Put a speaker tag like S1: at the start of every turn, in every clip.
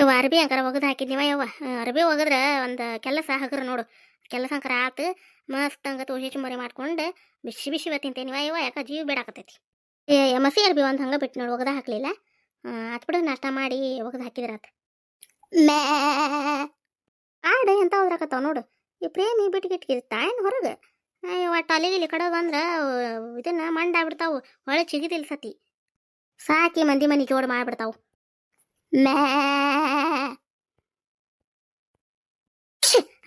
S1: ಇವ ಅರ್ಬಿ ಅಂಕರ ಒಗದು ಹಾಕಿದ್ನಿವ ಯವ್ವ. ಅರ್ಬಿ ಒಗದ್ರ ಒಂದು ಕೆಲಸ ಹಗ್ರ ನೋಡು. ಕೆಲಸ ಅಂಕರ ಆತು, ಮಸ್ತ್ ಹಂಗ ತೋಷಿ ಚುಮ್ಮರಿ ಮಾಡ್ಕೊಂಡು ಬಿಸಿ ಬಿಸಿ ತಿಂತೇನಿವ ಯವ್ವ, ಯಾಕ ಜೀವ ಬೇಡಾಕತೈತಿ ಏ ಮಸಿ ಅರ್ಬಿ ಒಂದು ಹಂಗೆ ಬಿಟ್ಟು ನೋಡು, ಒಗದ ಹಾಕಲಿಲ್ಲ. ಅತ್ಬಿಡ ಬಿಡು, ನಾಷ್ಟ ಮಾಡಿ ಒಗದು ಹಾಕಿದ್ರ ಆತ. ಮೇ ಆಡ, ಎಂತ ಹೋದ್ರಾಕತ್ತಾವ ನೋಡು. ಈ ಪ್ರೇಮಿ ಬಿಟ್ಗಿಟ್ಕಿರ್ತಾ ತಾಯಿನ ಹೊರಗೆ. ಒಟ್ಟು ಅಲ್ಲಿಗೆ ಕಡೆ ಬಂದ್ರೆ ಇದನ್ನ ಮಂಡ ಆಗ್ಬಿಡ್ತಾವು. ಒಳ್ಳೆ ಚಿಗಿದಿಲ್ಲ ಸತಿ. ಸಾಕಿ ಮಂದಿ ಮನೆ ಜೋಡ್ ಮಾಡ್ಬಿಡ್ತಾವು.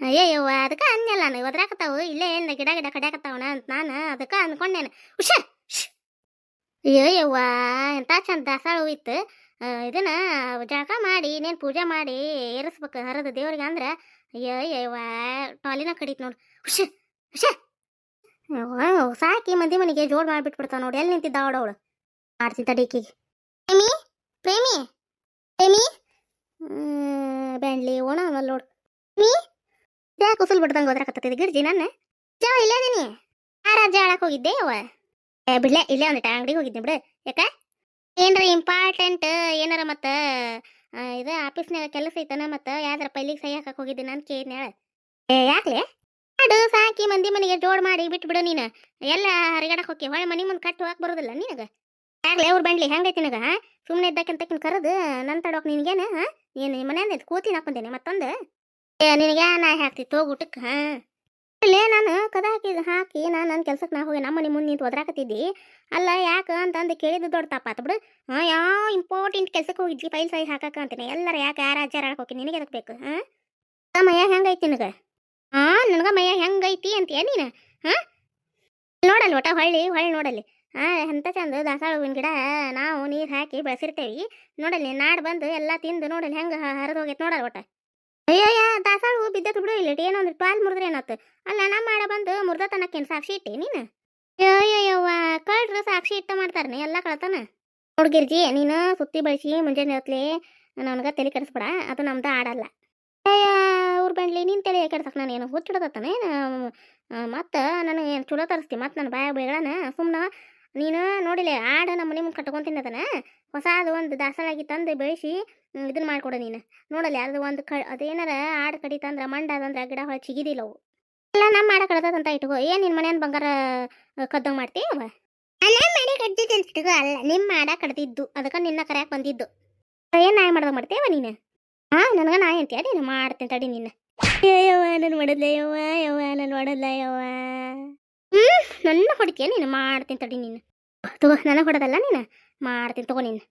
S1: ಅಯ್ಯಯ್ಯವ್ವ, ಅದಕ್ಕೆ ಅಂದ್ನಲ್ಲ ನಾನು ಒದ್ರಾಕತ್ತಾವು ಇಲ್ಲೇ ಏನು ಗಿಡ ಗಿಡ ಕಡ್ಯಾಕತ್ತಾವಣ ಅಂತ ನಾನು ಅದಕ್ಕೆ ಅಂದ್ಕೊಂಡೇನೆ. ಹುಷ ಅಯ್ಯಯ್ಯವ್ವ ಎಂಥ ಚಂದ ದಾಸಾಳು ಇತ್ತು ಇದನ್ನ ಜಳಕ ಮಾಡಿ, ಇನ್ನೇನು ಪೂಜೆ ಮಾಡಿ ಏರಿಸ್ಬೇಕು, ಹರದ ದೇವ್ರಿಗೆ ಅಂದ್ರೆ, ಅಯ್ಯಯ್ಯವ್ವ, ಟಾಲಿನ ಕಡಿತ್ ನೋಡು. ಹುಷ ಹುಷ ಸಾಕಿ ಮಂದಿ ಮನೆಗೆ ಜೋಡ್ ಮಾಡಿಬಿಟ್ಬಿಡ್ತಾವ ನೋಡಿ ಎಲ್ಲಿ ನಿಂತಿದ್ದ ಅವಳು. ಮಾಡ್ತೀನಿ ತಡೀಕಿಗೆ ಪ್ರೇಮಿ ಪ್ರೇಮಿ. ಪ್ರೇಮಿ ಬ್ಯಾಂಡ್ಲಿ ಓಣ ನೋಡ್ ನೋಡು. ನೀ ಯಾಕೆ ಉಸುಲ್ ಬಿಡ್ದಂಗೆ ಹೋದ್ರಾಕತ್ತಿದ್ದೆ ಗಿರ್ಜಿ ನನ್ನ. ಜಾ, ಇಲ್ಲೇ ಅದೀನಿ ಆ ರಾಜ್ಯ ಆಳಕ್ಕೆ ಹೋಗಿದ್ದೆ ಅವ ಏ, ಬಿಡ್ಲೆ, ಇಲ್ಲೇ ಒಂದಿಟ ಅಂಗಡಿಗೆ ಹೋಗಿದ್ದೆ ಬಿಡು. ಯಾಕ? ಏನ್ರ ಇಂಪಾರ್ಟೆಂಟ್ ಏನಾರ ಮತ್ತು ಇದು ಆಫೀಸ್ನಾಗ ಕೆಲಸ ಐತನ ಮತ್ತು, ಯಾವ್ದಾರ ಪೈಲಿಗೆ ಸಹಿ ಹಾಕಕ್ಕೆ ಹೋಗಿದ್ದೆ ನಾನು ಕೇಳಿದ್ನ ಹೇಳ. ಏ, ಯಾಕ್ಲೆ? ಮಾಡು ಸಾಕಿ ಮಂದಿ ಮನೆಗೆ ಜೋಡ್ ಮಾಡಿ ಬಿಟ್ಬಿಡು ನೀನು. ಎಲ್ಲ ಹರಿಗಡಕ್ಕೆ ಹೋಗಿ ಹೊಳೆ ಮನೆ ಮುಂದೆ ಕಟ್ಟು ಹಾಕಿ ಬರೋದಿಲ್ಲ ನಿನಗೆ. ಯಾಕ್ಲೆ ಅವ್ರು ಬಂಡ್ಲಿ ಹೆಂಗೈತಿ ನಿನಗ ಸುಮ್ಮನೆ ಇದ್ದಕ್ಕಿಂತಕ್ಕಿನ ಕರೆದು ನನ್ನ ತಡೋಕ್ ನಿನಗೇನ, ಹಾಂ? ಏನು ಮನೆಯಿಂದ ಕೂತಿ ಹಾಕೊಂಡೇನೆ ಮತ್ತೊಂದು? ಏ, ನಿನಗೆ ನಾ ಹಾಕ್ತಿತ್ತು ಹೋಗಿ ಊಟಕ್ಕೆ ಹಾ? ಇಲ್ಲೇ ನಾನು ಕದ ಹಾಕಿ ಹಾಕಿ ನಾನು ನನ್ನ ಕೆಲ್ಸಕ್ಕೆ ನಾ ಹೋಗಿ ನಮ್ಮ ಮನೆ ಮುಂದೆ ನಿಂತು ಒದ್ರಾಕತ್ತಿದ್ದಿ. ಅಲ್ಲ ಯಾಕೆ ಅಂತಂದು ಕೇಳಿದ್ದು ದೊಡ್ಡ ತಪ್ಪಾತು ಬಿಡು. ಹಾಂ ಯಾವ ಇಂಪಾರ್ಟೆಂಟ್ ಕೆಲ್ಸಕ್ಕೆ ಹೋಗಿದ್ವಿ ಫೈಲ್ ಸೈ ಹಾಕಕ್ಕ ಅಂತೀನಿ. ಎಲ್ಲರ ಯಾಕೆ ಯಾರು ಅಜ್ಜಾರ ಹೋಗಿ ನಿನಗೆ ಅದಕ್ಕೆ ಬೇಕು, ಹಾಂ? ಮಯ್ಯ ಹೆಂಗೈತಿ ನಿನಗೆ? ಹಾಂ, ನನಗೆ ಮಯ್ಯ ಹೆಂಗೈತಿ ಅಂತೀಯ ನೀನು, ಹಾಂ? ನೋಡಲ್ಲಿ ಒಟ್ಟ ಹೊಳ್ಳಿ ಹೊಳ್ಳಿ ನೋಡಲ್ಲಿ. ಹಾಂ ಎಂತ ಚಂದ ದಾಸಾಳ ಹೂವಿನ ಗಿಡ. ನಾವು ನೀರು ಹಾಕಿ ಬೆಳೆಸಿರ್ತೇವಿ. ನೋಡಲಿ ನಾಡು ಬಂದು ಎಲ್ಲ ತಿಂದು ನೋಡಲಿ ಹೆಂಗೆ ಹರಿದು ಹೋಗೈತೆ ನೋಡಲ್ಲ ಒಟ್ಟ. ಅಯ್ಯಯ್ಯ, ದಾಸಾಳ ಹೂ ಬಿದ್ದತ್ ಬಿಡು ಇಲ್ಲಿ ಏನೋ ಒಂದು ಪಾಲ್ ಮುರಿದ್ರೆ ಏನತ್ತು ಅಲ್ಲ ನಮ್ಮ ಮಾಡ ಬಂದು ಮುರಿದ ತನಕೇನು ಸಾಕ್ಷಿ ಇಟ್ಟಿ ನೀನು? ಅಯ್ಯಯ್ಯವ್ವ, ಕಳ್ರು ಸಾಕ್ಷಿ ಇಟ್ಟ ಮಾಡ್ತಾರನೆ ಎಲ್ಲ ಕಳ್ತಾನ? ಹುಡುಗಿರ್ಜಿ ನೀನು ಸುತ್ತಿ ಬಳಸಿ ಮುಂಜಾನೆ ಹೊತ್ಲಿ ನನಗೆ ತಲೆ ಕೆಡಿಸ್ಬೇಡ, ಅದು ನಮ್ದು ಆಡಲ್ಲ. ಅವ್ರ ಬಂಡ್ಲಿ ನೀನು ತಲೆ ಕೆಡ್ಸಕ್ ನಾನು ಏನು? ಹುಚ್ಚಿಡದತ್ತಾನೆ ಮತ್ತು ನನಗೆ ಏನು ಚಲೋ ತರಿಸ್ತಿ ಮತ್ತು ನನ್ನ ಬಾಯ ಬೇಗಳನ್ನ ಸುಮ್ಮನೆ ನೀನು ನೋಡಿಲ್ಲ ಆಡ ನಮ್ಮ ಮನೆ ಮುಂದೆ ಕಟ್ಕೊಂತೀನಿ ಅದನ್ನ? ಹೊಸದು ಒಂದು ದಾಸಳಾಗಿ ತಂದು ಬೆಳೆಸಿ ಇದನ್ನ ಮಾಡ್ಕೊಡು ನೀನು. ನೋಡಲ್ಲ ಅದು ಒಂದು ಕ, ಅದೇನಾರ ಆಡು ಕಡಿತಂದ್ರೆ ಮಂಡ ಅದಂದ್ರೆ ಗಿಡ ಹೊಳ ಚಿಗಿದಿಲ್ಲ ಅವು. ಎಲ್ಲ ನಮ್ಮ ಮಾಡ ಕಡದಂತ ಇಟ್ಕೋ. ಏನು ನಿನ್ನ ಮನೆಯನ್ನು ಬಂಗಾರ ಕದ್ದಂಗೆ ಮಾಡ್ತೀವ ಅಲ್ಲ ಮನೆ ಕಡ್ದಿದ್ದು ಇಟ್ಕೋ. ಅಲ್ಲ ನಿಮ್ಮ ಮಾಡ ಕಡ್ದಿದ್ದು. ಅದಕ್ಕೆ ನಿನ್ನ ಕರೆಯಕ್ಕೆ ಬಂದಿದ್ದು. ಏನು ನಾಯಿ ಮಾಡ್ದಂಗೆ ಮಾಡ್ತೇವ ನೀನು? ಹಾಂ ನನಗೆ ನಾಯಿ ಅಂತೀಯ. ನೀನು ಮಾಡ್ತೀನಿ ತಡಿ ನಿನ್ನ ಯವ್ವ, ನಾನು ಮಾಡಲ್ಲ ಯವ್ವ ಯವ್ವ, ನಾನು ಮಾಡಲ್ಲ ಯವ್ವ. ಹ್ಞೂ ನನ್ನ ಹೊಡಿತೀಯ ನೀನು? ಮಾಡ್ತೀನಿ ತಡಿ ನೀನು. ತಗೋ, ನನಗೆ ಹೊಡೋದಲ್ಲ ನೀನು? ಮಾಡ್ತೀನಿ, ತಗೋ ನೀನು.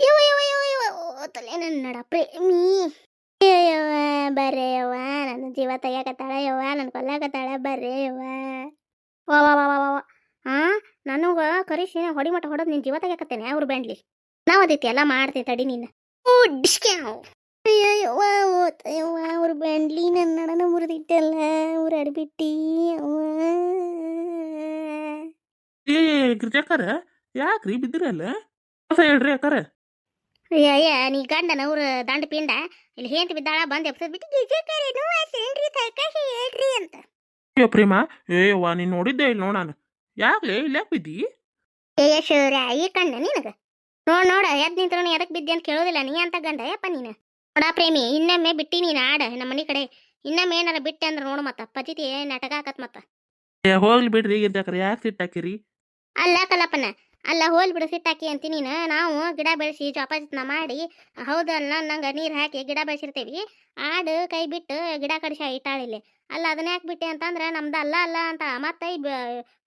S1: ಯವ ಯವ ಯವ ಯವ ತಲೆ ನನ್ನಡ ಪ್ರೇಮಿ. ಯವ ಬರ್ರೆ ನನ್ನ ಜೀವ ತೆಗಿಯಕತ್ತಾಳ, ಯವ್ವ ನನ್ನ ಕೊಲ್ಲಾಕತ್ತಾಳ, ಬರ್ರೆ, ಯವ್ವ. ವಾ ವಾ ವಾ ವಾ ನನಗೆ ಕರಿಸಿ ಹೊಡಿ ಮಟ್ಟ ಹೊಡೋದು ನಿನ್ನ ಜೀವ ತೆಗಿಯಾಕತ್ತೇನೆ, ಅವ್ರು ಬ್ಯಾಂಡ್ಲಿ. ನಾವು ಅದೈತಿ ಎಲ್ಲ ಮಾಡ್ತೀನಿ ತಡಿ ನೀನು. ಓ ಡಿಸ್ಕ್ಯಾವ್ ಅಯ್ಯವ್ವ ಓತಯ್ಯವ್ವ ಅವ್ರು ಬ್ಯಾಂಡ್ಲಿ ನನ್ನ ನಡನ ಮುರಿದಿಟ್ಟಲ್ಲ ಅವ್ರು ಅಡ್ಬಿಟ್ಟಿ ಅವ್ವ.
S2: ಏ ಗಿರ್ಜಾಕರ ಯಾಕ್ರಿ ಬಿದ್ದಿರಲ್ಲ ಹೊಸ ಹೇಳ್ರಿ ಅಕ್ಕಾರ.
S1: ಅಯ್ಯ ನೀ ಗಂಡನ ಅವ್ರ ದಂಡ ಪಿಂಡ ಇಲ್ಲಿ ಹೇಂತ ಬಿದ್ದಾಳ ಬಂದು ಎಪ್ಸದ್ ಬಿಟ್ಟು ಗಿಜಕರೆ ನೋವಾಸೇನ್ರಿ ತಕಾಶಿ ಹೇಳ್ರಿ ಅಂತ.
S2: ಅಯ್ಯೋ ಪ್ರೇಮ ಏಯವ್ವ ನೀನ್ ನೋಡಿದ್ದೆ ಇಲ್ಲ ನೋಡಾನ ಯಾಕ್ಲೆ ಇಲ್ಲ ಯಾಕೆ ಬಿದ್ದಿ?
S1: ಏ ಶೌರ್ಯ ಈ ಕಣ್ಣ ನಿನಗ? ನೋಡ್ ನೋಡ ಎದ್ ನಿಂತ್ರು ಎದಕ್ ಬಿದ್ದೆ ಅಂತ ಕೇಳೋದಿಲ್ಲ ನೀ ಅಂತ ಗಂಡ ಯಪ್ಪ ನೀನು. ನೋಡ ಪ್ರೇಮಿ ಇನ್ನೊಮ್ಮೆ ಬಿಟ್ಟಿ ನೀನು ಆಡ ನಮ್ಮ ಮನೆ ಕಡೆ. ಇನ್ನೊಮ್ಮೆ ಏನಾರ ಬಿಟ್ಟೆ ಅಂದ್ರೆ ನೋಡು ಮತ್ತ ಪತಿತಿ ನಾಟಕ ಆಕತ್ ಮತ್ತ.
S2: ಏ ಹೋಗ್ಲಿ ಬಿಡ್ರಿ ಗಿರ್ಜಾಕರ ಯಾಕೆ ಸಿಟ್ಟಾಕಿರಿ
S1: ಅಲ್ಲ ಕಲ್ಲಪ್ಪನ ಅಲ್ಲ ಹೋಲ್ ಬಿಡು ಸಿಟ್ಟಾಕಿ ಅಂತಿ ನೀನು. ನಾವು ಗಿಡ ಬೆಳೆಸಿ ಜೋಪಾಜಿತ್ನ ಮಾಡಿ ಹೌದಲ್ಲ ನಂಗೆ ನೀರು ಹಾಕಿ ಗಿಡ ಬೆಳೆಸಿರ್ತೀವಿ. ಆಡು ಕೈ ಬಿಟ್ಟು ಗಿಡ ಕಡಿಸಿ ಇಟ್ಟಾಳಿಲ್ಲಿ. ಅಲ್ಲ ಅದನ್ನ ಯಾಕೆ ಬಿಟ್ಟೆ ಅಂತಂದ್ರೆ ನಮ್ದು ಅಲ್ಲ ಅಲ್ಲ ಅಂತ ಮತ್ತೆ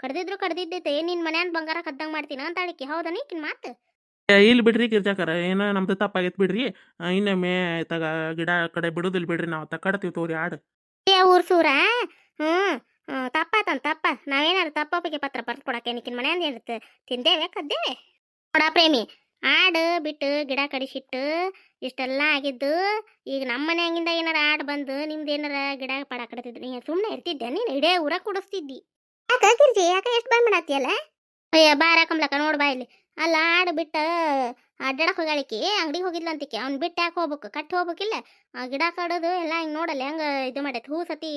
S1: ಕಡ್ದಿದ್ರು ಕಡ್ದಿದ್ದೈತೆ ನಿನ್ನ ಮನ್ಯಾನ ಬಂಗಾರ ಕದ್ದಂಗೆ ಮಾಡ್ತೀನಿ ಅಂತ ಅಳಿಕೆ. ಹೌದಾ ನೀಕಿನ ಮಾತು?
S2: ಏ, ಇಲ್ಲಿ ಬಿಡ್ರಿ ಗಿರ್ಜಾಕರ ಏನ ನಮ್ದು ತಪ್ಪಾಗೈತ್ ಬಿಡ್ರಿ. ಆ, ಇನ್ನೊಮ್ಮೆ ತಗ ಗಿಡ ಕಡೆ ಬಿಡುದಿಲ್ಲ ಬಿಡ್ರಿ ನಾವು ತಕಡ್ತೀವಿ ತೋರಿ ಆಡು.
S1: ಏ ಊರ್ ಸೂರ? ಹ್ಮ್ ತಪ್ಪಾತಂತ ತಪ್ಪ. ನಾವೇನಾರು ತಪ್ಪಿಗೆ ಪತ್ರ ಬರ್ದು ಕೊಡಕ್ಕೆ ನಿಕ್ಕಿನ ಮನೆ ಏನಿರುತ್ತೆ ತಿಂದೇವೆ ಕದ್ದೇವೆ? ನೋಡ ಪ್ರೇಮಿ. ಆಡು ಬಿಟ್ಟು ಗಿಡ ಕಡಿಸಿಟ್ಟು ಇಷ್ಟೆಲ್ಲ ಆಗಿದ್ದು ಈಗ ನಮ್ಮ ಮನ್ಯಾಗಿಂದ ಏನಾರ ಆಡು ಬಂದು ನಿಮ್ದು ಏನಾರ ಗಿಡ ಪಡ ಕಡತಿದ್ರಿ ಸುಮ್ಮನೆ ಇರ್ತಿದ್ದೆ ನೀನು ಇಡೇ ಊರ ಕುಡಿಸ್ತಿದ್ದಿ. ಯಾಕೆ ಗಿರ್ಜಿ ಯಾಕೆ ಎಷ್ಟು ಬಂದ್ ಮಾಡತ್ತೀಯಲ್ಲ ಅಯ್ಯ ಬಾರ ಕಮ್ಲಕ್ಕ ನೋಡ್ ಬಾ ಇಲ್ಲಿ. ಅಲ್ಲ ಆಡು ಬಿಟ್ಟು ಅಡ್ಡಾಡಕ್ಕೆ ಹೋಗಾಳಿಕಿ ಅಂಗಡಿಗೆ ಹೋಗಿದ್ಲ ಅಂತಿಕೆ. ಅವ್ನು ಬಿಟ್ಟು ಯಾಕೆ ಹೋಗ್ಬೇಕು? ಕಟ್ಟಿ ಹೋಗ್ಬೇಕಿಲ್ಲ? ಆ ಗಿಡ ಕಡೋದು ಎಲ್ಲ ಹಿಂಗೆ ನೋಡಲ್ಲ, ಹೆಂಗೆ ಇದು ಮಾಡೈತಿ? ಹೂ ಸತಿ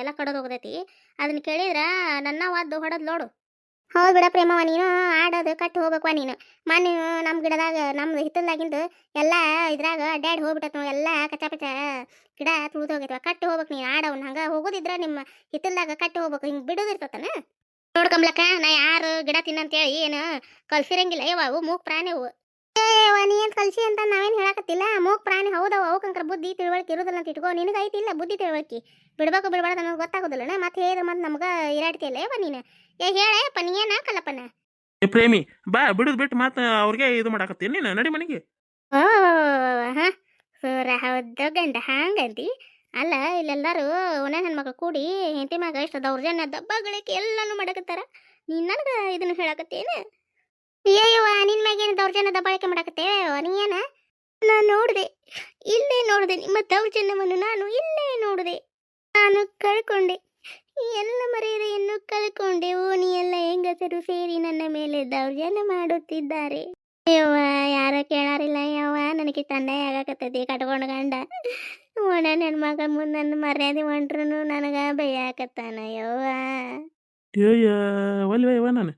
S1: ಎಲ್ಲ ಕಡೋದು ಹೋಗತೈತಿ. ಅದನ್ನ ಕೇಳಿದ್ರೆ, ನನ್ನ ವಾದ್ದು ಹೊಡದ್ ನೋಡು ಹೌದು ಬಿಡ ಪ್ರೇಮವ ನೀನು ಆಡೋದು, ಕಟ್ಟಿ ಹೋಗ್ಬೇಕವ ನೀನು. ಮೊನ್ನೆ ನಮ್ಮ ಗಿಡದಾಗ ನಮ್ಮ ಹಿತ್ತಲ್ದಾಗಿಂದು ಎಲ್ಲ ಇದ್ರಾಗ ಅಡ್ಡಾಡಿ ಹೋಗ್ಬಿಟ್ಟತ್ ನಾವು ಎಲ್ಲ ಕಚ್ಚಾ ಪಚ್ಚ ಗಿಡ ತುಳಿದು ಹೋಗೈತವ ಕಟ್ಟಿ ಹೋಗ್ಬೇಕು ನೀನು ಆಡವ್ನ ಹಂಗೆ ಹೋಗೋದಿದ್ರೆ ನಿಮ್ಮ ಹಿತ್ತಲ್ದಾಗ ಕಟ್ಟಿ ಹೋಗ್ಬೇಕು, ಹಿಂಗೆ ಬಿಡೋದಿರ್ತತನ? ನೋಡ್ಕಂಬ್ಲಕ್ಕ ನಾ ಯಾರು ಗಿಡ ತಿನ್ನಂತೇಳಿ ಏನು ಕಲ್ಸಿರಂಗಿಲ್ಲ. ಯವ್ವ ಅವು ಮೂಕ್ ಪ್ರಾಣಿ ಅವು. ಏವ ನೀ ಏನ್ ಕಲ್ಸಿ ಅಂತ ನಾವೇನ್ ಹೇಳಕತ್ತಿಲ್ಲ. ಮೂಕ್ ಪ್ರಾಣಿ ಹೌದವ ಕಂಕ್ರ ಬುದ್ಧಿ ತಿಳುವಳಿಕೆ ಇರುದಿಲ್ಲ ಅಂತ ಇಟ್ಕೋ. ನಿನಗೆ ಐತಿಲ್ಲ ಬುದ್ಧಿ ತಿಳುವಳಿಕೆ. ಬಿಡ್ಬೇಕು ಬಿಡ್ಬಾರ್ದು ಅನ್ನೋದು ಗೊತ್ತಾಗೋದಿಲ್ಲ ಮತ್ತೆ ಹೇಳಿದ್ರೆ ಮತ್ತೆ ನಮ್ಗೆ ಇರಾಡ್ತಿಯಲ್ಲ ಯವ್ವ ನೀನು? ಏ ಹೇಳಪ್ಪ ನೀ ಏನ ಕಲ್ಲಪ್ಪನ
S2: ಏ ಪ್ರೇಮಿ ಬಾ ಬಿಡುದು ಬಿಟ್ಟು ಮತ್ತೆ ಅವ್ರಿಗೆ ಇದು ಮಾಡಾಕತ್ತೀನಿ ನೀನು ನಡಿ ಮನೆಗೆ.
S1: ಓ ಹಾ ಸೂರ ಹೌದು ಗಂಡ ಹಂಗಂತಿ ಅಲ್ಲ, ಇಲ್ಲೆಲ್ಲರೂ ಒಣ ಹೆಣ್ಮಕ್ಳು ಕೂಡಿ ಹೆಂಡತಿ ಮಗ ಇಷ್ಟ ದೌರ್ಜನ್ಯ ದಬ್ಬಗಳಿಕೆ ಎಲ್ಲನೂ ಮಾಡಕತ್ತಾರ. ನೀನ್ ನನಗೆ ಇದನ್ನ ಹೇಳಕತ್ತೇನು ಅಯ್ಯಯ್ಯವ ನಿನ್ ಮ್ಯಾಗ ಏನು ದೌರ್ಜನ್ಯ, ದಬ್ಬಾಳಿಕೆ ಮಾಡಕತ್ತೇವೆ? ನೀ ಏನ? ನಾನು ನೋಡಿದೆ, ಇಲ್ಲೇ ನೋಡಿದೆ, ನಿಮ್ಮ ದೌರ್ಜನ್ಯವನ್ನು ನಾನು ಇಲ್ಲೇ ನೋಡಿದೆ. ನಾನು ಕಳ್ಕೊಂಡೆ, ಎಲ್ಲ ಮರ್ಯಾದೆಯನ್ನು ಕಳ್ಕೊಂಡೆ. ಓಣಿ ಎಲ್ಲ ಹೆಂಗಸರು ಸೇರಿ ನನ್ನ ಮೇಲೆ ದೌರ್ಜನ್ಯ ಮಾಡುತ್ತಿದ್ದಾರೆ. ಯವ್ವ ಯಾರ ಕೇಳಾರಿಲ್ಲ ಯವ್ವ ನನಗೆ ತಂದೆ ಆಗಾಕತ್ತೈತಿ ಕಟ್ಕೊಂಡು ಗಂಡ. ಒಣ ನನ್ನ ಮಗ ಮುಂದೆ ನನ್ನ ಮರ್ಯಾದೆ ಹೊಂಟ್ರು ನನಗೆ ಬೈಯಾಕತ್ತಾನ ಯವ್ವ.
S2: ಏಯ್ಯ ಒಲ್ವ ಯವ್ವ ನಾನು.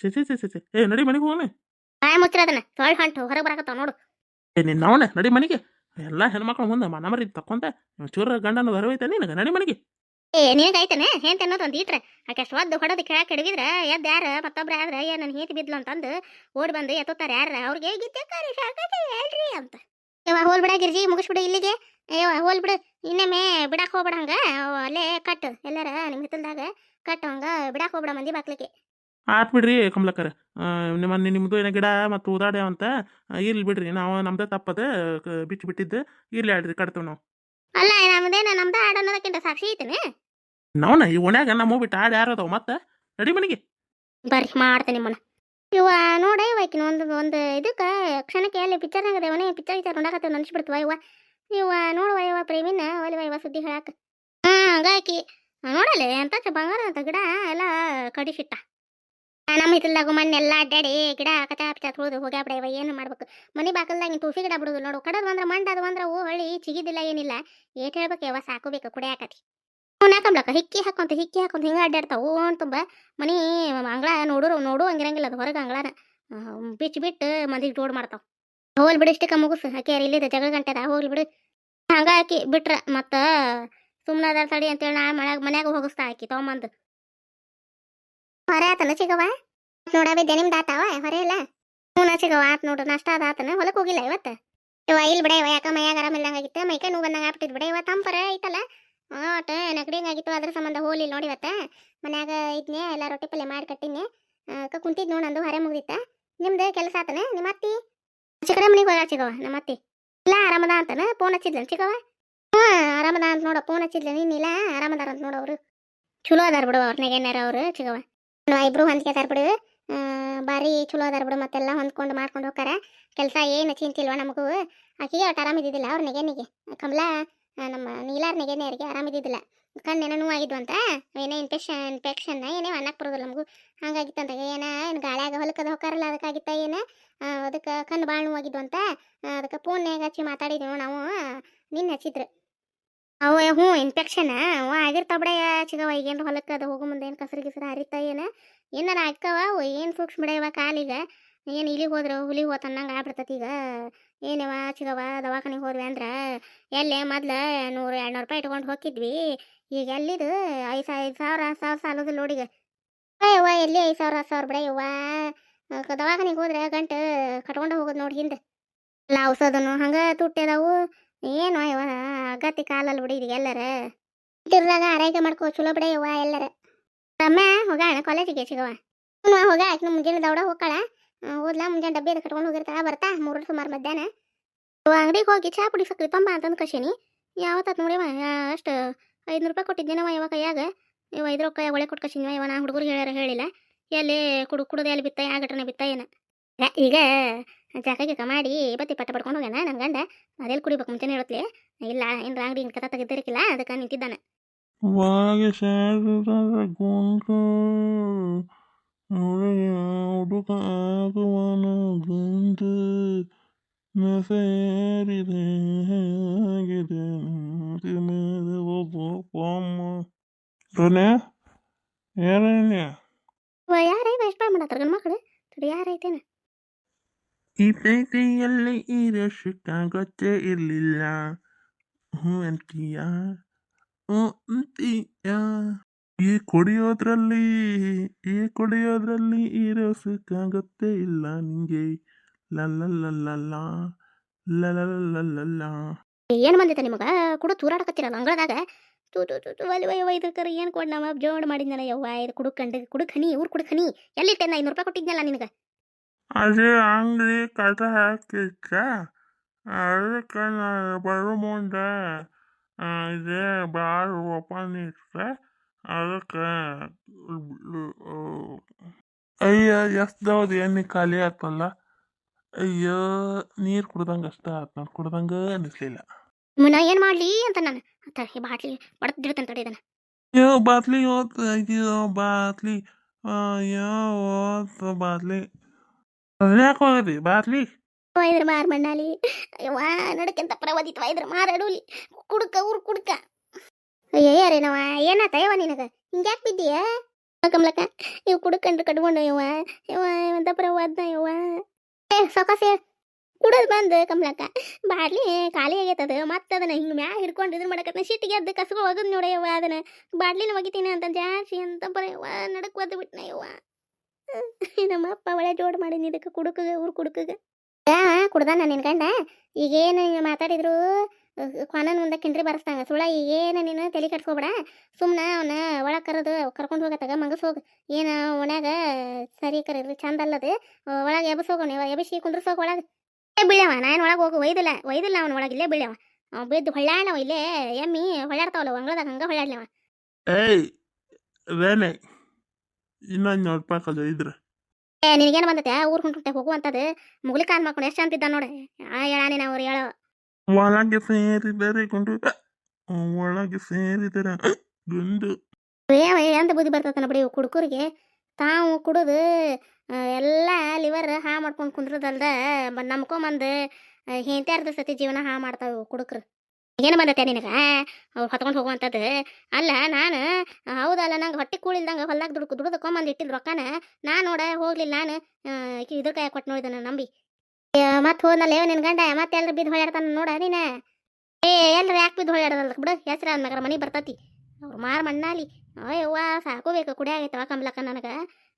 S2: ಚೆ ಚೆ ಚೆ ಏ ನಡಿ ಮನೆಗೆ ಹೋಗೋಣ
S1: ಬಾಯ್ ಮುಚ್ಚಿರದನ ತೊಳ್ ಹೊಂಟು ಹೊರಗೆ ಬರಾಕತ್ತಾವ ನೋಡು.
S2: ಏ ನಿನ್ನ ಅವನೇ ನಡಿ ಮನೆಗೆ. ಎಲ್ಲ ಹೆಣ್ಮಕ್ಳು ಮುಂದೆ ಮನ ಮರಿ ತಕ್ಕೊಂತ ಚೂರ ಗಂಡನ ಬರವೈತೆ ನಿನಗೆ ನಡಿ ಮನೆಗೆ.
S1: ಏ ನಿನಗೈತನೆ ಹೇಂತ ಅನ್ನೋದು ಒಂದು ಇಟ್ರೆ ಆಕೆ ಒದ್ದು ಹೊಡೆದು ಕೆಳಗೆ ಕೆಡವಿದ್ರ ಎದ್ದು ಯಾರ ಮತ್ತೊಬ್ರು ಆದ್ರೆ ಏ ನನ್ನ ಹೇತಿ ಬಿದ್ಲು ಅಂತಂದು ಓಡಿ ಬಂದು ಎತ್ತುತ್ತಾರೆ ಯಾರ ಅವ್ರಿಗೆ ಗಿತ್ತೆ ಕರಿ ಸಾಕತ್ತೆ ಹೇಳ್ರಿ ಅಂತ. ಇವ ಹೋಲ್ ಬಿಡ ಗಿರ್ಜಿ ಮುಗಿಸ್ಬಿಡು ಇಲ್ಲಿಗೆ. ಏವ ಹೋಲ್ ಬಿಡು. ಇನ್ನೊಮ್ಮೆ ಬಿಡಾಕ ಹೋಗ್ಬೇಡ ಹಂಗ. ಅಲ್ಲೇ ಕಟ್ಟು ಎಲ್ಲಾರ ನಿಮ್ಮ ಹಿತ್ತಲ್ದಾಗ ಕಟ್ಟು ಹಂಗ ಬಿಡಾಕ್ ಹೋಗ್ಬೇಡ ಮಂದಿ ಬಾಕ್ಲಿಕ್ಕೆ.
S2: ಆತ್ ಬಿಡ್ರಿ ಕಮಲಕ್ಕರ ನಿಮ್ಮ ನಿಮ್ಮದು ಏನೋ ಗಿಡ ಮತ್ತು ಉದಾಡ್ಯಾವ ಅಂತ ಇರ್ಲಿ ಬಿಡ್ರಿ. ನಾವು ನಮ್ದೇ ತಪ್ಪದ ಬಿಚ್ಚು ಬಿಟ್ಟಿದ್ದು ಇರ್ಲಿ ಆಡ್ರಿ ಕಟ್ತೇವೆ ನಾವು.
S1: ಅಲ್ಲ ನಮ್ದೇನ ನಮ್ದ ಆಡ ಅನ್ನೋದಕ್ಕಿಂತ ಸಾಕ್ಷಿ ಐತೇನೆ.
S2: ನಾವ್ನ ಈ ಒಣ್ಯಾಗ ನಮ್ಮ ಬಿಟ್ಟು ಆಡ ಯಾರು ಅದಾವ ಮತ್ತೆ? ನಡಿ ಮನೆಗೆ.
S1: ಬರ್ರಿ ಮಾಡ್ತೇನೆ ನಿಮ್ಮನ್ನ. ಇವ ನೋಡ ಇವಕಿನ ಒಂದು ಒಂದು ಇದಕ್ಕೆ ಕ್ಷಣಕ್ಕೆ ಎಲ್ಲಿ ಪಿಕ್ಚರ್ನಾಗ ಅದೇವನೇ ಪಿಕ್ಚರ್ ಗಿಚ್ಚರ್ ನೋಡಕತ್ತೇವೆ ನೆನ್ಸ್ಬಿಡ್ತವ ಇವ. ಇವ ನೋಡುವ ಇವ ಪ್ರೇಮಿನ, ಒಲಿವ ಇವ ಸುದ್ದಿ ಹೇಳಾಕ. ಹಾ, ಹಂಗಾಕಿ. ಬಂಗಾರ ಅಂತ ಗಿಡ, ಎಲ್ಲ ಕಡಿಸಿಟ್ಟ. ನಮ್ಮ ಹಿತ್ತಲ್ದಾಗ ಮಣ್ಣೆಲ್ಲ ಅಡ್ಡಾಡಿ ಗಿಡ ಕಚಾ ಪಿಚಾ ತುಳಿದು ಹೋಗ್ಯಾಬಿಡ ಇವ, ಏನು ಮಾಡ್ಬೇಕು? ಮನೆ ಬಾಕಲ್ದಾಗ ತುಳಸಿ ಗಿಡ ಬಿಡುದು ನೋಡು. ಕಡದ್ ಬಂದ್ರ ಮಂಡ ಅದು ಬಂದ್ರ ಓ ಹೊಳ್ಳಿ ಚಿಗಿದಿಲ್ಲ, ಏನಿಲ್ಲ. ಏಟ್ ಹೇಳ್ಬೇಕು ಯಾವ ಸಾಕು ಬೇಕು, ಕುಡಿಯಾಕತಿ. ಅವ್ನ ಹಿಕ್ಕಿ ಹಾಕೊಂತ ಹಿಕ್ಕಿ ಹಾಕೊಂತ ಹಿಂಗೆ ಅಡ್ಡಾಡ್ತಾವ. ಓನ್ ತುಂಬ ಮನಿ, ಅಂಗಳ ನೋಡೋರು, ನೋಡು ಹಂಗಿರಂಗಿಲ್ಲ ಅದು ಹೊರಗೆ ಅಂಗಳನ. ಬಿಚ್ಚು ಬಿಟ್ಟು ಮಂದಿಗೆ ಜೋಡ್ ಮಾಡ್ತಾವ. ಹೋಗ್ಲಿ ಬಿಡು ಇಷ್ಟಕ್ಕೆ ಮುಗಿಸು. ಆಕೆ ಇಲ್ಲಿದೆ? ಜಗಳ ಗಂಟೆದ? ಹೋಗ್ಲಿ ಬಿಡು. ಹಂಗ ಆಕಿ ಬಿಟ್ರ ಮತ್ತ ಸುಮ್ನ ಅದಾರ ತಡಿ ಅಂತೇಳಿ ನಾ ಮನ್ಯಾಗ ಮನ್ಯಾಗ ಹೋಗಿಸ್ತಾ ಆಕಿ ತೊಗೊಂಬಂದು. ಹೊರೆ ಆತನ ಚಿಗವ ನೋಡ ಬಿದ್ದೆ ನಿಮ್ದು ಆತಾವ ಹೊರೆ ಇಲ್ಲ? ಹ್ಞೂ ಚಿಗವ ಆತ್ ನೋಡು, ನಷ್ಟ ಅದ ಆತನ. ಹೊಲಕ್ಕೆ ಹೋಗಿಲ್ಲ ಇವತ್ತು? ಇವ ಇಲ್ಲಿ ಬಿಡ ಇವ, ಯಾಕ ಮೈಯಾಗ ಆರಾಮಿಲ್ಲಂಗಾಗಿತ್ತು ಮೈಕೈ ನೋವು ಬಂದಂಗ ಆಗ್ಬಿಟ್ಟಿದ್ ಬಿಡ ಇವ. ತಂಪರ ಐತಲ್ಲ? ಒಟ್ಟ ನೆಗಡಿ ಆಗಿತ್ತು? ಅದ್ರ ಸಂಬಂಧ ಹೋಲಿಲ್ಲ ನೋಡಿ ಇವತ್ತ? ಮನ್ಯಾಗ ಇದ್ನೆ, ಎಲ್ಲ ರೊಟ್ಟಿ ಪಲ್ಯ ಮಾಡಿ ಕಟ್ಟಿನಿ ಕುಂತಿದ್ ನೋಡಂದು ಹೊರೆ ಮುಗಿದಿತ್ತ? ನಿಮ್ದು ಕೆಲಸ ಆತನ? ನಿಮ್ಮ ಅತ್ತಿ? ಚಿಕ್ಕಡ ಮನೆಗೆ ಹೋಗ ಚಿಕ್ಕವ ನಮ್ಮ ಅತ್ತಿ. ಇಲ್ಲ ಆರಾಮದ ಅಂತಾನ ಫೋನ್ ಹಚ್ಚಿದ್ಲನ್ ಚಿಕ್ಕವ ಹ್ಞೂ ಆರಾಮದ ಅಂತ ನೋಡ ಫೋನ್ ಹಚ್ಚಿದ್ಲ ನೀನಿಲ್ಲ ಆರಾಮದಾರ ಅಂತ ನೋಡು ಅವರು. ಚಲೋ ಅದಾರ ಬಿಡು ಅವ್ರನಾಗ ಏನಾರ ಅವರು ಚಿಕ್ಕವ ಇಬ್ರು ಹೊಂದ್ಕೆ ಆ, ಬಾರಿ ಚಲೋ ಅದಾರ ಬಿಡು ಮತ್ತೆಲ್ಲ ಹೊಂದ್ಕೊಂಡು ಮಾಡ್ಕೊಂಡು ಹೋಗಾರ ಕೆಲಸ ಏನು ಚಿಂತಿಲ್ವ ನಮಗೂ. ಆಕಿಗೆ ಒಟ್ಟು ಆರಾಮಿದ್ದಿದ್ದಿಲ್ಲ ಅವ್ರ ನೆಗೆನಿಗೆ ಕಮಲ ನಮ್ಮ ನೀಲಾರ್ ನೆಗೆನೆಯರಿಗೆ ಆರಾಮಿದ್ದಿದ್ದಿಲ್ಲ. ಕಣ್ಣೇನೋ ನೋವಾಗಿದ್ವು ಅಂತ. ಏನೇ ಇನ್ಫೆಕ್ಷನ್ ಇನ್ಫೆಕ್ಷನ್ ಏನೇ ಅನ್ನಕ್ಕೆ ಬರೋದಿಲ್ಲ ನಮಗೂ ಹಂಗಾಗಿತ್ತಂತ ಏನ, ಏನು ಗಾಳ್ಯಾಗ ಹೊಲಕ್ಕದ ಹೋಗಾರಲ್ಲ ಅದಕ್ಕಾಗಿತ್ತ, ಏನು? ಅದಕ್ಕೆ ಕಣ್ಣು ಭಾಳ ನೋವಾಗಿದ್ವು ಅಂತ. ಅದಕ್ಕೆ ಫೋನ್ಯಾಗ ಹಚ್ಚಿ ಮಾತಾಡಿದ್ವಿ ನಾವು. ನಿನ್ನ ಹಚ್ಚಿದ್ರು. ಅವು, ಹ್ಞೂ ಇನ್ಫೆಕ್ಷನ್ ಅವ ಆಗಿರ್ತಾವ ಬಿಡ ಚಿಗವ ಈಗೇನು ಹೊಲಕ್ಕೆ ಅದು ಹೋಗೋ ಮುಂದೆ ಏನು ಕಸರು ಗಿಸರು ಹರಿತ, ಏನು? ಏನಾರ ಅವು? ಏನು ಸೂಕ್ಷ್ಮ ಬಿಡವ ಕಾಲಿಗೆ? ಏನು ಇಲ್ಲಿಗೆ ಹೋದ್ರೆ ಹುಲಿ ಹೋತ ಅನ್ನಂಗೆ ಆಗ್ಬಿಡ್ತೈತಿ ಈಗ. ಏನವ ಚಿಗವ ದವಾಖಾನೆಗೆ ಹೋದ್ವಿ ಅಂದ್ರೆ, ಎಲ್ಲೇ ಮೊದ್ಲು ನೂರು, ಎರಡ್ನೂರು ರೂಪಾಯಿ ಇಟ್ಕೊಂಡು ಹೋಗಿದ್ವಿ ಈಗ ಎಲ್ಲಿದು? ಐದು ಐದು ಸಾವಿರ, ಹತ್ತು ಸಾವಿರ ಸಾಲದು ಲೋಡಿಗೆ. ಯವ್ವ ಎಲ್ಲಿ ಐದು ಸಾವಿರ, ಹತ್ತು ಸಾವಿರ ಬಿಡ ಯವ್ವ. ದವಾಖಾನಿಗೆ ಹೋದ್ರೆ ಗಂಟು ಕಟ್ಕೊಂಡು ಹೋಗೋದು ನೋಡಿ ಹಿಂದೆ. ಎಲ್ಲ ಹಂಗೆ ತುಟ್ಟಿ ಅದಾವು. ಏನು ಯವ್ವ, ಅಗತ್ಯ ಕಾಲಲ್ಲಿ ಬಿಡಿ ಇದು ಎಲ್ಲರ. ಇದ್ರದಾಗ ಆರೈಕೆ ಮಾಡ್ಕೋ, ಚಲೋ ಬಿಡ ಯವ್ವ ಎಲ್ಲರ. ರಮ್ಯ ಹೋಗಾಣ ಕಾಲೇಜಿಗೆ ಸಿಗವ ಹ್ಞೂ ಹೋಗ ಆಕಿನ ಮುಂಜಾನೆ ದೌಡ ಹೋಗ್ಕಳ ಓದ್ಲಾ ಮುಂಜಾನೆ ಡಬ್ಬಿ ಅದು ಕಟ್ಕೊಂಡು ಬರ್ತಾ ಮೂರು ಸುಮಾರು ಮಧ್ಯಾಹ್ನ. ಅಂಗಡಿಗೆ ಹೋಗಿ ಚಾ ಪುಡಿ ಸಕ್ರಿ ತೊಂಬ ಅಂತಂದು ಕಶೀನಿ ಯಾವತ್ತ ನೋಡಿವ ಅಷ್ಟು ಐದುನೂರು ರೂಪಾಯಿ ಕೊಟ್ಟಿದ್ದೇನವ ಇವ ಕೈಯಾಗ. ನೀವು ಐದು ರೂಪಾಯಿ ಒಳೆ ಕೊಟ್ಟು ಕಶೀನಿವ ಇವ, ನಾ ಹುಡುಗರಿಗೆ ಹೇಳ್ಯಾರ ಹೇಳಿಲ್ಲ. ಎಲ್ಲಿ ಕುಡು, ಕುಡ್ದು ಎಲ್ಲಿ ಬಿತ್ತ ಆ ಘಟನೆ ಬಿತ್ತ ಏನ. ಈಗ ಜಾಕ ಕಮಾಡಿ ಮಾಡಿ ಬತ್ತಿ ಪಟ್ಟ ಪಡ್ಕೊಂಡು ಹೋಗ್ಯಾನ ನನ್ನ ಗಂಡ. ಅದೆಲ್ಲಿ ಕುಡಿಬೇಕು ಮುಂಚೆನೇ ಹೇಳತ್ಲಿ. ಇಲ್ಲ ಏನು ಅಂಗಡಿ ಕಥ ತೆಗೆದಿರಕಿಲ್ಲ ಅದಕ್ಕೆ ನಿಂತಿದ್ದಾನೆ.
S3: ಹುಡುಕ ಆಗುವನ ನಸೇರಿದೆ ಹೇಗಿದೆ? ಮೇಲೆ ಒಬ್ಬ ಅಮ್ಮ ರೋನೆ ಏನೇನೆ
S1: ಯಾರೈವ ಎಷ್ಟು ಬಾಯ್ ಮಾಡತ್ತಾರ ಗಂಡು ಮಕ್ಕಳು ತಡಿ ಯಾರೈತೇನ
S2: ಈ ಪ್ರೀತಿಯಲ್ಲಿ ಇರೋಷ್ಟಕ್ಕಾಗೊತ್ತೇ ಇರಲಿಲ್ಲ. ಹ್ಞೂ ಅಂತೀಯ ಹ್ಞೂ ಅಂತೀಯ ಈ ಕುಡಿಯೋದ್ರಲ್ಲಿ ಈ ಕುಡಿಯೋದ್ರಲ್ಲಿ ಇರೋ ಸುಖ ಗೊತ್ತೇ ಇಲ್ಲ ನಿಂಗೆ. ಲಲ್ಲಲ್ಲಲ್ಲ ಲಲಲಲ್ಲಲ್ಲ
S1: ಏನು ಬಂದಿತ್ತ ನಿಮಗೆ? ಕೂಡ ತೂರಾಡಕತ್ತಿರಲ್ಲ ಅಂಗಳದಾಗ? ತೂ ತೂ ತೂ ತೂ ಅಲ್ಲಿ ವಯ್ಯವ ಕರೆ, ಏನು ಕೊಡ್ ನಮ್ಮ ಜೋಡ್ ಮಾಡಿದ್ನಲ್ಲ ಯವ್ವ, ಇದು ಕುಡುಕಂಡು ಕುಡುಕನಿ ಊರು ಕುಡುಕನಿ ಎಲ್ಲಿಟ್ಟೆನ ಐನೂರು ರೂಪಾಯಿ ಕೊಟ್ಟಿದ್ನಲ್ಲ ನಿನಗೆ?
S2: ಅದೇ ಅಂಗಡಿ ಕಸ ಹಾಕಿತ್ತ ಅದಕ್ಕೆ ಬರೋ ಮುಂದೆ ಇದೇ ಭಾಳ ಓಪನ್ ಇತ್ತು ಅದಕ್ಕೆ, ಅಯ್ಯ ಎಸ್ದವ್ದು ಎಣ್ಣೆ ಖಾಲಿ ಆತಲ್ಲ? ಅಯ್ಯೋ ನೀರು ಕುಡ್ದಂಗೆ ಅಷ್ಟ ಆತು ನೋಡಿ ಕುಡ್ದಂಗೆ ಅನಿಸ್ಲಿಲ್ಲ.
S1: ನಾ ಏನು ಮಾಡಲಿ ಅಂತ ನಾನು ಈ ಬಾಟ್ಲಿ ಹೊಡೆದಿಡ್ತಾನೆ ತಡಿ ಇದನ್ನ.
S2: ಅಯ್ಯೋ ಬಾತ್ಲಿ ಓತ್ ಅಯ್ಯೋ ಬಾತ್ಲಿ ಅಯ್ಯೋ ಓತ್ ಬಾತ್ಲಿ ಯಾಕೆ ಹೋಗದಿ ಬಾತ್ಲಿ
S1: ಇದ್ರ ಮಾರ್ ಮಣ್ಣಾಲಿ. ಯವ್ವ ನಡಕಂತ ಪರವದಿತ್ವ ಇದ್ರ ಮಾರಾಡೂಲಿ ಕುಡುಕ ಊರು ಕುಡುಕ. ಅಯ್ಯಯ್ಯಾರೇ ನಾವ ಏನಾತ ಯವ ನಿನಗ? ಹಿಂಗ್ಯಾಕ್ ಬಿದ್ದೀಯ? ಕಮಲಕ್ಕ ಇವ್ ಕುಡ್ಕಂಡ್ರೆ ಕಟ್ಕೊಂಡು ಯವ್ವ. ಯವ್ವ ಪ್ರವಾದ ಯವ್ವ? ಏ ಸೊಕಸೆ. ಕುಡದ್ ಬಂದು ಕಮ್ಲಕ್ಕ ಬಾಡ್ಲಿ ಖಾಲಿ ಆಗೈತದ. ಮತ್ತೆ ಅದನ್ನ ಹಿಂಗೆ ಮ್ಯಾ ಹಿಡ್ಕೊಂಡು ಇದನ್ನ ಮಾಡಕತ್ತ ಸಿಟ್ಟಿಗೆ ಅದ್ದು ಕಸಗಳು ಒಗದ್ ನೋಡಯ್ಯವ ಅದನ್ನ. ಬಾಡ್ಲಿನ ಒಗಿತೀನಿ ಅಂತ ಜಾಸ್ತಿ ಅಂತ ಬರೆಯವ ನಡಕ್ ಒದ್ದು ಬಿಟ್ನ ಯವ್ವ ನಮ್ಮ ಅಪ್ಪ ಒಳ್ಳೆ ಜೋಡ್ ಮಾಡೀನಿ ಇದಕ್ಕೆ ಕುಡುಕಗ, ಊರು ಕುಡುಕಗ. ಕುಡ್ದ ನಿನ್ ನಿನ್ಕಂಡ ಈಗೇನು ಮಾತಾಡಿದ್ರು? ಕೊನನ್ ಮುಂದೆ ಕಿಂಡ್ರಿ ಬರ್ಸ್ದಂಗ. ಸುಳ ಏನು ನೀನು ತಲೆ ಕಟ್ಸ್ಕೊಬೇಡ ಸುಮ್ಮನೆ ಅವನ ಒಳಗೆ ಕರೆದು ಕರ್ಕೊಂಡು ಹೋಗತ್ತಾಗ ಮಂಗಸ್ ಹೋಗ. ಏನು ಒಣ್ಯಾಗ ಸರಿ ಕರೀರಿ ಚಂದ ಅಲ್ಲದು. ಒಳಗೆ ಎಬಸ್ ಹೋಗೋಣ ಇವ ಎಬಸಿ ಕುಂದ್ರಸ್ ಹೋಗ ಒಳಗೆ. ಏ ಬೀಳವ ನಾನು ಒಳಗೆ ಹೋಗು ಒಯ್ದಿಲ್ಲ ಒಯ್ದಿಲ್ಲ ಅವನ ಒಳಗೆ ಇಲ್ಲೇ ಬೀಳವ ಅವ್ ಬಿದ್ದು ಹೊಳ್ಳಾಣವ ಇಲ್ಲೇ ಎಮ್ಮಿ ಹೊಳ್ಳಾಡ್ತಾವಲ್ಲ ಅಂಗಳದಾಗ ಹಂಗೆ ಹೊಳ್ಳಾಡ್ಲವ
S2: ಏಯ್ ರೇನೆ ಇನ್ನೊಂದು ನೂರು ರೂಪಾಯಿ ಕದ ಇದ್ರೆ.
S1: ಏ ನಿನಗೇನು ಬಂದತೆ? ಊರ್ ಹೊಂಟೆ ಹೋಗುವಂಥದ್ದು ಮುಗ್ಲಿ ಕಾನ್ ಮಾಡ್ಕೊಂಡು ಎಷ್ಟು ಅಂತಿದ್ದ ನೋಡಿ. ಹೇಳಾನಿ ನಾವು ಅವ್ರು ಹೇಳೋ.
S2: ಒಳಗೆ ಸೇರಿದರೆ ಗುಂಡು ಒಳಗೆ ಸೇರಿದರೆ ಗುಂಡು
S1: ಏವ ಎಂತ ಬುದ್ಧಿ ಬರ್ತೈತನ ಬಿಡಿ ಕುಡುಕರಿಗೆ ತಾವು ಕುಡಿದು ಎಲ್ಲ ಲಿವರ್ ಹಾ ಮಾಡ್ಕೊಂಡು ಕುಂದ್ರದಲ್ದ ನಂಬ್ಕೊಂಬಂದು ಹೆಂತ್ಯಾರ್ದ ಸತಿ ಜೀವನ ಹಾ ಮಾಡ್ತಾವೆ ಕುಡುಕ್ರು ಏನು ಬಂದತ್ತೆ ನಿನಗೆ ಅವ್ರು ಹೊತ್ಕೊಂಡು ಹೋಗುವಂಥದ್ದು ಅಲ್ಲ ನಾನು ಹೌದಲ್ಲ ನಂಗೆ ಹೊಟ್ಟೆ ಕೂಳಿಲ್ದಂಗೆ ಹೊಲ್ದಾಗ ದುಡ್ಕು ದುಡ್ದಕೊಂಬಂದು ಇಟ್ಟಿದ್ದು ರೊಕ್ಕನ ನಾನು ನೋಡ ಹೋಗ್ಲಿಲ್ಲ ನಾನು ಈಕಿ ಇದ್ರ ಕೈ ಕೊಟ್ಟು ನೋಡಿದ ನಂಬಿ ಮತ್ತೆ ಹೋದ್ನಲ್ಲ ನಿನ್ ಗಂಡ, ಮತ್ತೆ ಎಲ್ರು ಬಿದ್ದು ಹೊಳ್ಯಾಡ್ತಾನ ನೋಡ ನೀನ? ಏ, ಎಲ್ರು ಯಾಕೆ ಬಿದ್ದು ಹೊಳ್ಯಾಡದಲ್ಲ ಬಿಡು? ಹೆಸರ ಅಂದ್ಮ್ಯಾಗ ಮನೆ ಬರ್ತತಿ. ಅವ್ರು ಮಾರ ಮಣ್ಣಾಲಿ. ಅಯ್ಯವ್ವ ಸಾಕೋಬೇಕು ಕುಡಿಯಾಗೈತವ ಕಂಬ್ಲಕ್ಕ ನನಗೆ.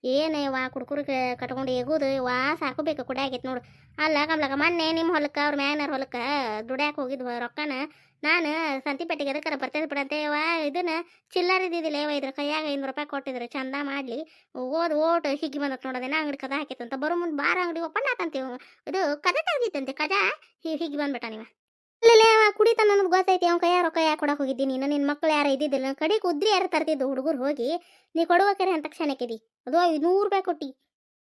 S1: ಏನು ಯವ್ವ ಕುಡ್ಕುರಿಗೆ ಕಟ್ಕೊಂಡು ಎಗುದು ಯವ್ವ ಸಾಕೋಬೇಕು ಕುಡಿಯಾಗೈತೆ ನೋಡು. ಅಲ್ಲ ಕಮ್ಲಕ್ಕ, ಮೊನ್ನೆ ನಿಮ್ಮ ಹೊಲಕ್ಕೆ, ಅವ್ರ ಮ್ಯಾನರ್ ಹೊಲಕ್ಕೆ ದುಡ್ಯಾಕೆ ಹೋಗಿದ್ವ ರೊಕ್ಕನ. ನಾನು ಸಂತಿಪೇಟೆಗೆ ಅದಕ್ಕೆ ಬರ್ತೈತೆ ಬಿಡಂತೆ ಯವ್ವ ಇದನ್ನ ಚಿಲ್ಲರ್ ಇದ್ದಿದ್ದಿಲ್ಲ ಯವ್ವ ಇದ್ರ ಕೈಯಾಗ ಐನೂರು ರೂಪಾಯಿ ಕೊಟ್ಟಿದ್ರು, ಚಂದ ಮಾಡಲಿ. ಓದ್ ಓಟ್ ಹಿಗ್ಗಿ ಬಂದತ್ ನೋಡೋದೇನ ಅಂಗಡಿ ಕದ ಹಾಕಿತ್ತಂತ ಬರೋ ಮುಂದೆ ಬಾರ ಅಂಗಡಿ ಓಪನ್ ಆತಂತೀವಿ ಇದು ಕದ ತೆಗ್ದಿತ್ತಂತೆ ಕದ ಹಿ- ಹಿಗ್ಗಿ ಬಂದ್ಬಿಟ್ಟ ನೀವ ಇಲ್ಲ ಅವ ಕುಡಿತ ನನಗೆ ಗೊತ್ತೈತಿ, ಅವ್ನ ಕೈಯ ರೊಕ್ಕ ಯಾಕೆ ಕೊಡಕ್ಕೆ ಹೋಗಿದ್ದೀನಿ? ನೀನು ನಿನ್ನ ಮಕ್ಳು ಯಾರು ಇದ್ದಿದ್ದಿಲ್ಲ? ಕಡೆ ಕುದ್ರಿ ಯಾರು ತರ್ತಿದ್ದು ಹುಡುಗರು ಹೋಗಿ ನೀ ಕೊಡುವಕರೆ ಅಂತ ಕ್ಷಣಕ್ಕಿದಿ. ಅದು ನೂರು ರೂಪಾಯಿ ಕೊಟ್ಟಿ.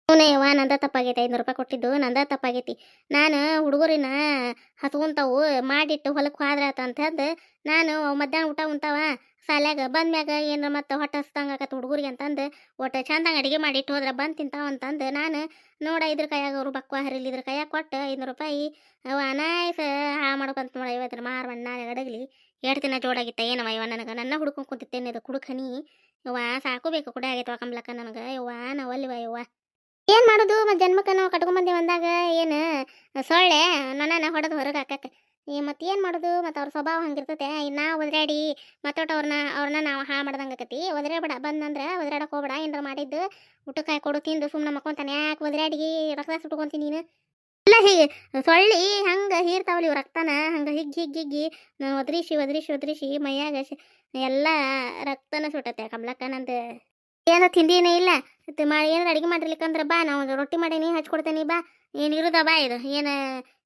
S1: ಅವನೇ ನಂದ ತಪ್ಪಾಗೈತಿ ಐನೂರು ರೂಪಾಯಿ ಕೊಟ್ಟಿದ್ದು, ನಂದ ತಪ್ಪಾಗೈತಿ. ನಾನು ಹುಡುಗರಿನ ಹತ್ಕೊಂತಾವು, ಮಾಡಿಟ್ಟು ಹೊಲಕ್ಕೆ ಹೋದ್ರೆ ಅಂತಂದು ನಾನು ಮಧ್ಯಾಹ್ನ ಊಟ ಉಂತಾವ ಸಾಲ್ಯಾಗ ಬಂದ್ಮ್ಯಾಗ ಏನರ ಮತ್ತೆ ಹೊಟ್ಟೆ ಹಸ್ದಂಗೆ ಆಕತ್ ಹುಡುಗರಿಗೆ ಅಂತಂದು, ಒಟ್ಟು ಚಂದಂಗ ಅಡಿಗೆ ಮಾಡಿಟ್ಟು ಹೋದ್ರೆ ಬಂದು ತಿಂತಾವ ಅಂತಂದು ನಾನು ನೋಡ ಇದ್ರ ಕೈಯಾಗ ಅವರು ಬಕ್ವ ಹರಿಲಿ ಇದ್ರ ಕೈಯಾಗ ಕೊಟ್ಟು ಐನೂರು ರೂಪಾಯಿ. ಅವ ಅನಾಯಸ ಹಾಳು ಮಾಡ್ಕೊಂತ ನೋಡ ಇವತ್ತು ಮಾರು ಬಣ್ಣ ಅಡಗಲಿ. ಎರಡು ದಿನ ಜೋಡಾಗಿತ್ತ ಏನವ ಇವ ನನಗೆ? ನನ್ನ ಹುಡ್ಕೊಂಡು ಕುಂತಿತ್ತೇನೆ ಇದು ಕುಡುಕನಿ ಸಾಕು ಸಾಕೋಬೇಕು ಕೂಡ ಆಗೈತವ ಕಮ್ಲಕ್ಕ ನನಗೆ. ಇವ ನಾವು ಅಲ್ಲಿವ ಯವ್ವ ಏನು ಮಾಡೋದು ಮತ್ತು ಜನ್ಮಕ್ಕೆ ನಾವು ಕಟ್ಕೊಂಬಂದಿ ಬಂದಾಗ ಏನು ಸೊಳ್ಳೆ ನನ್ನ ಹೊಡೆದು ಹೊರಗೆ ಹಾಕಕ್ಕೆ ಈ ಮತ್ತೆ ಏನು ಮಾಡೋದು? ಮತ್ತು ಅವ್ರ ಸ್ವಭಾವ ಹಂಗಿರ್ತೈತೆ. ನಾ ಒದ್ರಾಡಿ ಮತ್ತೊಟ್ಟು ಅವ್ರನ್ನ ಅವ್ರನ್ನ ನಾವು ಹಾಳು ಮಾಡ್ದಂಗೆ ಆಕತಿ. ಒದ್ರಾಡ್ಬೇಡ ಬಂದಂದ್ರೆ ಒದ್ರಾಡಕ್ಕೆ ಹೋಗ್ಬೇಡ. ಏನಾರ ಮಾಡಿದ್ದು ಊಟಕ್ಕೆ ಕೊಡು ತಿಂದು ಸುಮ್ಮನೆ ಮಕ್ಕೊಂತಾನೆ. ಯಾಕೆ ಒದ್ರಾಡಿ? ರಕ್ತ ಸುಟ್ಕೊಂತೀನಿ ನೀನು. ಇಲ್ಲ ಹೀಗೆ ಸೊಳ್ಳಿ ಹಂಗೆ ಹೀರ್ತಾವಲ್ಲಿ ಇವು ರಕ್ತನ. ಹಂಗೆ ಹಿಗ್ಗಿ ಹಿಗ್ಗಿ ಹಿಗ್ಗಿ ನಾನು ಒದ್ರಿಸಿ ಒದ್ರಿಸಿ ಒದ್ರಿಸಿ ಮೈಯಾಗ ಎಲ್ಲ ರಕ್ತನ ಸುಟ್ಟತೆ ಕಮಲಕ್ಕ ನಂದು. ಏನೋ ತಿಂದಿನೇ ಇಲ್ಲ. ಮಾಡಿ ಏನಾರು ಅಡಿಗೆ ಮಾಡಿರ್ಲಿಕ್ಕಂದ್ರೆ ಬಾ. ನಾವು ರೊಟ್ಟಿ ಮಾಡೀನಿ, ಹಚ್ಕೊಡ್ತೇನೆ ಬಾ. ಏನು ಇರುದ ಬಾ ಇದು. ಏನು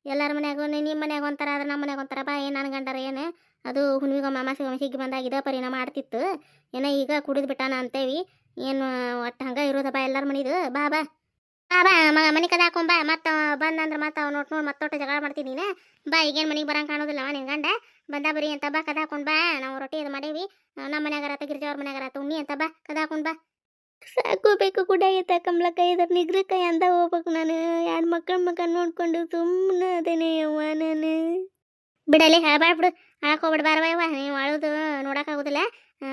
S1: ಎಲ್ಲರ ಮನ್ಯಾಗ ನಿಮ್ಮ ಮನ್ಯಾಗ ಒಂಥರ ಆದ್ರೆ ನಮ್ಮ ಮನ್ಯಾಗ ಒಂಥರ ಬಾ, ಏನು ಅನ್ಗಂಡಾರ ಏನು? ಅದು ಹುಣ್ಣಿಗೆ ಮಾಮಾಸಿಗೆ ಹಿಗ್ಗಿ ಬಂದಾಗ ಇದೇ ಪರಿಣಾಮ ಮಾಡ್ತಿತ್ತು ಏನೋ ಈಗ ಕುಡಿದು ಬಿಟ್ಟಾನ ಅಂತೇವಿ. ಏನು, ಒಟ್ಟು ಹಂಗೆ ಬಾ ಎಲ್ಲರ ಮನಿದು. ಬಾ ಬಾ. ಬಾ ಬಾ ಮನೆ ಕದ ಹಾಕೊಂಬ ಮತ್ತೆ ಬಂದಂದ್ರೆ ಮತ್ತೆ ಅವ್ನು ನೋಟ್ ನೋಡಿ ಮತ್ತೊಟ್ಟು ಜಗಳ ಮಾಡ್ತೀನಿ ನೀನು. ಬಾ, ಈಗೇನು ಮನೆಗೆ ಬರಂಗೆ ಕಾಣೋದಿಲ್ಲ ನಿನ್ನ ಗಂಡ. ಬಂದ ಬರೀ ಅಂತ ಬಾ, ಕದ ಹಾಕೊಂಡ್ ಬಾ. ನಾವು ರೊಟ್ಟಿ ಇದು ಮಾಡೇವಿ. ನಮ್ಮ ಮನ್ಯಾಗಾರ ಗಿರ್ಜಾವ್ರ ಮನ್ಯಾಗಾರ ಉಣ್ಣಿ ಅಂತ ಬಾ, ಕದ ಹಾಕೊಂಡ್ ಬಾ. ಸಾಕು ಬೇಕು ಕೂಡ ಐತ ಕೈ ಇದ್ರ ಕೈ ಅಂದ ಹೋಗ್ಬೇಕು ನಾನು. ಎರಡು ಮಕ್ಕಳ ಮಕ್ಕ ನೋಡ್ಕೊಂಡು ಸುಮ್ಮನೆ ಅದೇನೆ ಯವ್ವ ನಾನು. ಬಿಡಲಿ ಹೇಳ್ಬಾರ್ದು ಬಿಡು. ಅಳಕ್ ಹೋಗ್ಬಿಡು ಬಾರವ ಯವ್ವ ನೀವು ಅಳೋದು ನೋಡೋಕ್ಕಾಗೋದಿಲ್ಲ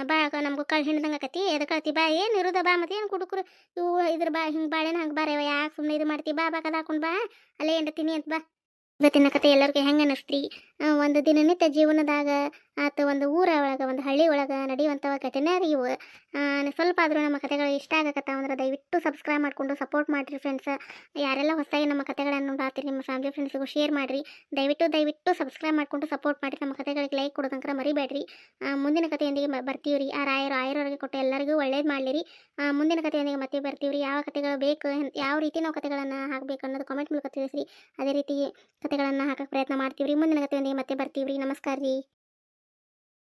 S1: ಬಾ ನಮಗೂ ಕಳ್ ಹಿಂಡ್ದಂಗೆ ಆಕತಿ. ಕಳ್ತಿ ಬಾ ಏನು ಇರೋದ? ಬಾ ಮತ್ತೆ ಏನು ಕುಡುಕರು? ಇವು ಇದ್ರ ಬಾ ಹಿಂಗೆ ಬಾಳೆನ ಹಂಗೆ ಬಾರವ ಯಾಕೆ ಸುಮ್ಮನೆ ಇದು ಮಾಡ್ತಿ? ಬಾ ಬಾ ಕದ ಹಾಕೊಂಡು ಬಾ. ಅಲ್ಲೇ ಎಂಡತೀನಿ ಅಂತ ಬಾ. ಇವತ್ತಿನ ಕತೆ ಎಲ್ಲರಿಗೂ ಹೆಂಗೆ ಅನ್ನಿಸ್ತ್ರಿ ಆ, ಒಂದು ದಿನನಿತ್ಯ ಜೀವನದಾಗ ಆತ ಒಂದು ಊರ ಒಳಗೆ, ಒಂದು ಹಳ್ಳಿ ಒಳಗೆ ನಡೆಯುವಂಥವ ಘಟನೆ ರೀ ಇವು. ಸ್ವಲ್ಪ ಆದರೂ ನಮ್ಮ ಕಥೆಗಳು ಇಷ್ಟ ಆಗಕತ್ತಾವ ಅಂದ್ರೆ ದಯವಿಟ್ಟು ಸಬ್ಸ್ಕ್ರೈಬ್ ಮಾಡಿಕೊಂಡು ಸಪೋರ್ಟ್ ಮಾಡಿರಿ ಫ್ರೆಂಡ್ಸ್ ಯಾರೆಲ್ಲ ಹೊಸದಾಗಿ ನಮ್ಮ ಕತೆಗಳನ್ನು ನೋಡಾತೀರಿ ನಿಮ್ಮ ಫ್ಯಾಮಿಲಿ ಫ್ರೆಂಡ್ಸಿಗೂ ಶೇರ್ ಮಾಡಿರಿ. ದಯವಿಟ್ಟು ದಯವಿಟ್ಟು ಸಬ್ಸ್ಕ್ರೈಬ್ ಮಾಡಿಕೊಂಡು ಸಪೋರ್ಟ್ ಮಾಡಿರಿ. ನಮ್ಮ ಕತೆಗಳಿಗೆ ಲೈಕ್ ಕೊಡೋದಂಕ್ರ ಮರಿಬೇಡ್ರಿ ಮುಂದಿನ ಕಥೆಯೊಂದಿಗೆ ಬರ್ತೀವಿ ರೀ ಆ, ರಾಯರು, ಆಯರವರಿಗೆ ಕೊಟ್ಟು ಎಲ್ಲರಿಗೂ ಒಳ್ಳೇದು ಮಾಡಲಿರಿ. ಮುಂದಿನ ಕಥೆಯೊಂದಿಗೆ ಮತ್ತೆ ಬರ್ತೀವಿ ರೀ ಯಾವ ಕಥೆಗಳು ಬೇಕು ಯಾವ ರೀತಿ ನಾವು ಕಥೆಗಳನ್ನು ಹಾಕಬೇಕು ಅನ್ನೋದು ಕಾಮೆಂಟ್ ಮೂಲಕ ತಿಳಿಸ್ರಿ. ಅದೇ ರೀತಿ ಕಥೆಗಳನ್ನು ಹಾಕಕ್ಕೆ ಪ್ರಯತ್ನ ಮಾಡ್ತೀವಿ ರೀ ಮುಂದಿನ ಕಥೆಯೊಂದಿಗೆ ಮತ್ತೆ ಬರ್ತೀವಿ ರೀ ನಮಸ್ಕಾರ ರೀ.